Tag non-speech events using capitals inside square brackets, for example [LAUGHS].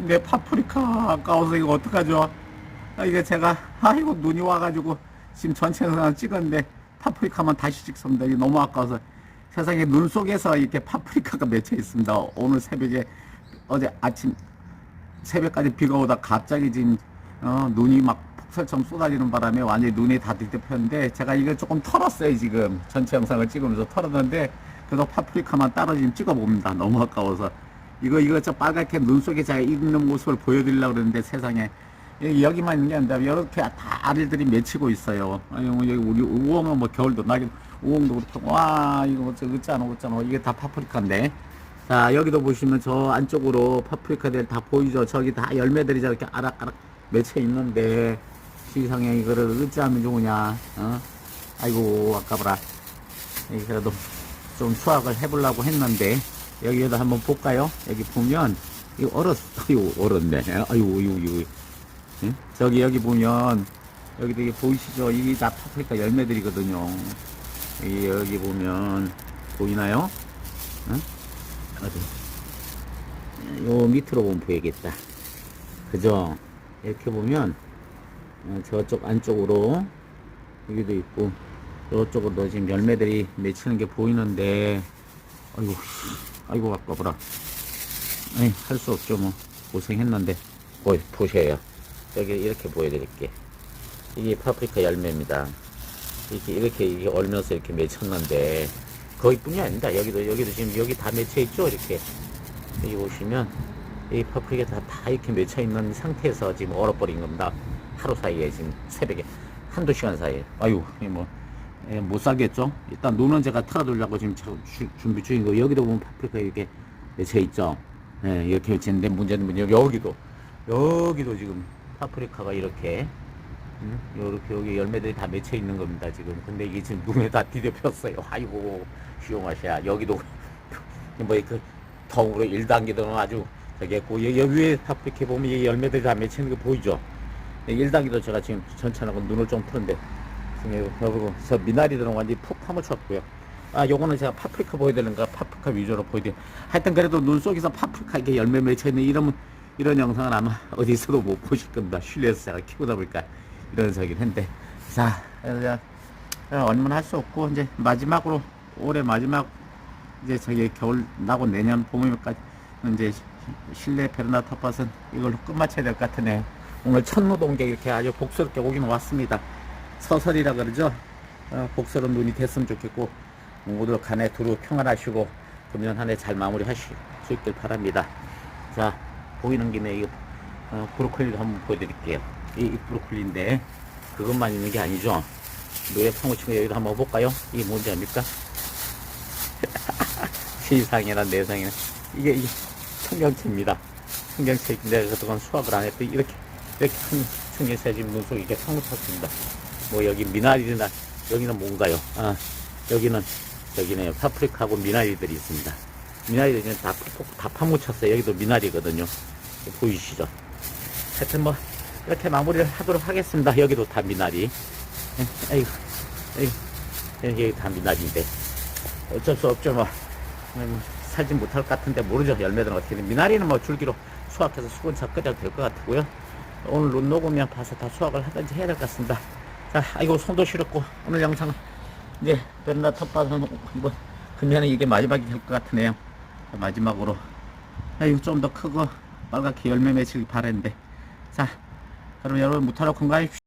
내 파프리카 아까워서 이거 어떡하죠? 아, 이게 제가 아이고 눈이 와가지고 지금 전체 영상을 찍었는데 파프리카만 다시 찍습니다. 이게 너무 아까워서 세상에 눈 속에서 이렇게 파프리카가 맺혀 있습니다. 오늘 새벽에 어제 아침 새벽까지 비가 오다 갑자기 지금 어, 눈이 막 폭설처럼 쏟아지는 바람에 완전히 눈이 다 뒤덮였는데 제가 이걸 조금 털었어요 지금 전체 영상을 찍으면서 털었는데 그래서 파프리카만 따로 지금 찍어봅니다 너무 아까워서 이거 이거 저 빨갛게 눈 속에 제가 있는 모습을 보여드리려고 그러는데 세상에. 여기- 여기만 있는 게 아니라 이렇게 다 알들이 맺히고 있어요. 뭐 여기 우리 우엉은 뭐 겨울도 나긴 우엉도 그렇고. 와 이거 저 어쩌노 어쩌노. 이게 다 파프리카인데. 자 여기도 보시면 저 안쪽으로 파프리카들 다 보이죠? 저기 다 열매들이 저렇게 아락아락 맺혀 있는데. 시상에 이거를 어찌하면 좋으냐 어? 아이고 아까봐라. 이 그래도 좀 수확을 해보려고 했는데 여기에도 한번 볼까요 여기 보면 이거 얼었 아이고 얼었네 아이고 아이고 응? 저기 여기 보면 여기 되게 보이시죠 이게 다 파프리카 열매들이거든요 이 여기 보면 보이나요 응? 어디? 요 밑으로 보면 보이겠다. 그죠? 이렇게 보면, 어, 저쪽 안쪽으로, 여기도 있고, 저쪽으로 지금 열매들이 맺히는 게 보이는데, 아이고, 아이고, 아까보라. 아이, 할수 없죠, 뭐. 고생했는데. 보, 보세요. 여기 이렇게 보여드릴게. 이게 파프리카 열매입니다. 이렇게, 이렇게, 이게 얼면서 이렇게 맺혔는데, 거기뿐이 아닙니다. 여기도 여기도 지금 여기 다 맺혀 있죠. 이렇게 여기 보시면 이 파프리카 다, 다 이렇게 맺혀 있는 상태에서 지금 얼어버린 겁니다. 하루 사이에 지금 새벽에 한두 시간 사이에 아유 이뭐 예, 못 살겠죠. 일단 눈은 제가 털어두려고 지금 준비 중이고 여기도 보면 파프리카 이렇게 맺혀 있죠. 예, 이렇게 맺히는데 문제는 뭐냐 여기도 여기도 지금 파프리카가 이렇게 음, 요렇게 여기 열매들이 다 맺혀 있는 겁니다 지금 근데 이게 지금 눈에 다 뒤덮였어요 아이고 쉬용하셔야 여기도 [LAUGHS] 뭐그 덩으로 1단계도 아주 저기 했고 여기, 위에 파프리카 보면 이 열매들이 다 맺히는 거 보이죠 1단계도 제가 지금 전천하고 눈을 좀 푸는데 지금 여기 저 미나리들은 완전히 푹 파묻혔고요. 아 요거는 제가 파프리카 보여드리는가 파프리카 위주로 보여드려 하여튼 그래도 눈 속에서 파프리카 이렇게 열매 맺혀 있는 이런 이런 영상은 아마 [LAUGHS] 어디서도 못 보실 겁니다. 실내에서 제가 키우다 보니까 이런 저긴 했는데. 자 그래서 얼마나 할 수 없고 이제 마지막으로 올해 마지막 이제 저기 겨울 나고 내년 봄이까지 이제 시- 실내 베르나 텃밭은 이걸로 끝마쳐야 될 것 같으네 오늘 첫 노동객 이렇게 아주 복스럽게 오긴 왔습니다 서설이라 그러죠 어, 복스러운 눈이 됐으면 좋겠고 모두 간에 두루 평안하시고 금년 한 해 잘 마무리하실 수 있길 바랍니다 자 보이는 김에 이 어, 브로콜리도 한번 보여드릴게요 이, 이 브로콜리인데 그것만 있는 게 아니죠 노예 파묻힌 거 여기도 한번 볼까요? 이게 뭔지 압니까? [LAUGHS] 세상이나 내상이나 이게, 이게 청경채입니다. 청경채인데 그동안 수확을 안 했더니 이렇게 이렇게 큰 청경채 지금 눈 속에 이렇게 파묻혔습니다. 뭐 여기 미나리나 여기는 뭔가요? 아 여기는 여기네요. 파프리카하고 미나리들이 있습니다. 미나리들이 그냥 다, 파- 다 파묻혔어요. 여기도 미나리거든요. 보이시죠? 하여튼 뭐 이렇게 마무리를 하도록 하겠습니다. 여기도 다 미나리. 에, 아이고, 아이고, 여기 다 미나리인데 어쩔 수 없죠 뭐. 음, 살진 못할 것 같은데 모르죠 열매들은 어떻게 돼 미나리는 뭐 줄기로 수확해서 수건차 끓여도 될 것 같고요 오늘 눈 녹으면 봐서 다 수확을 하든지 해야 될 것 같습니다 자 아이고 손도 시렵고. 오늘 영상은 이제 베르나 텃밭은 뭐 금년에 이게 마지막이 될 것 같으네요. 마지막으로. 아이고 좀 더 크고 빨갛게 열매 맺히길 바랬는데. 자 그럼 여러분 무탈로 건강하십시오